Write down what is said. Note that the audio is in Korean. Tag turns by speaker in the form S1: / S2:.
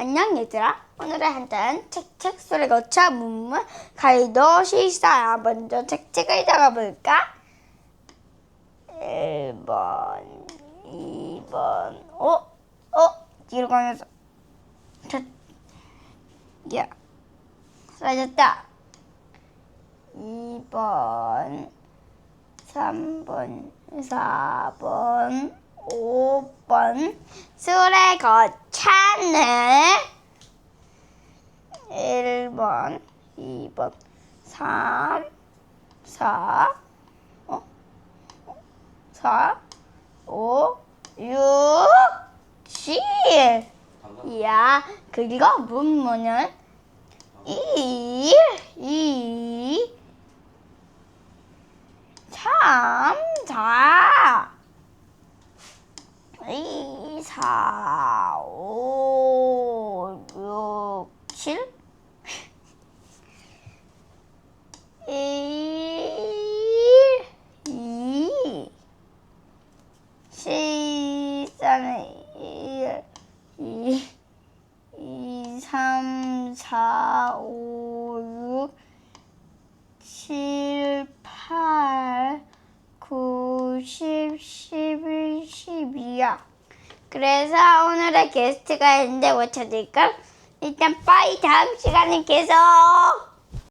S1: 안녕 얘들아. 오늘의 한잔 책책 소리 거쳐 문문 가이도 시사야. 먼저 책책을 잡아볼까? 1번, 2번, 어? 어? 뒤로 가면서 자, 야, 사라졌다. 2번, 3번, 4번, 5번. 술에 거차는 1번, 2번, 3, 4, 어? 4, 5, 6, 7. 이야, 그리고 문문은 1, 2, 3, 4, 2, 4, 5, 6, 7, 1, 2, 7, 3, 1, 2, 2, 3, 4, 5, 6, 7, 8, 9, 10, 11, 12야. 그래서 오늘의 게스트가 있는데 못 찾을까? 일단 빠이 다음 시간에 계속!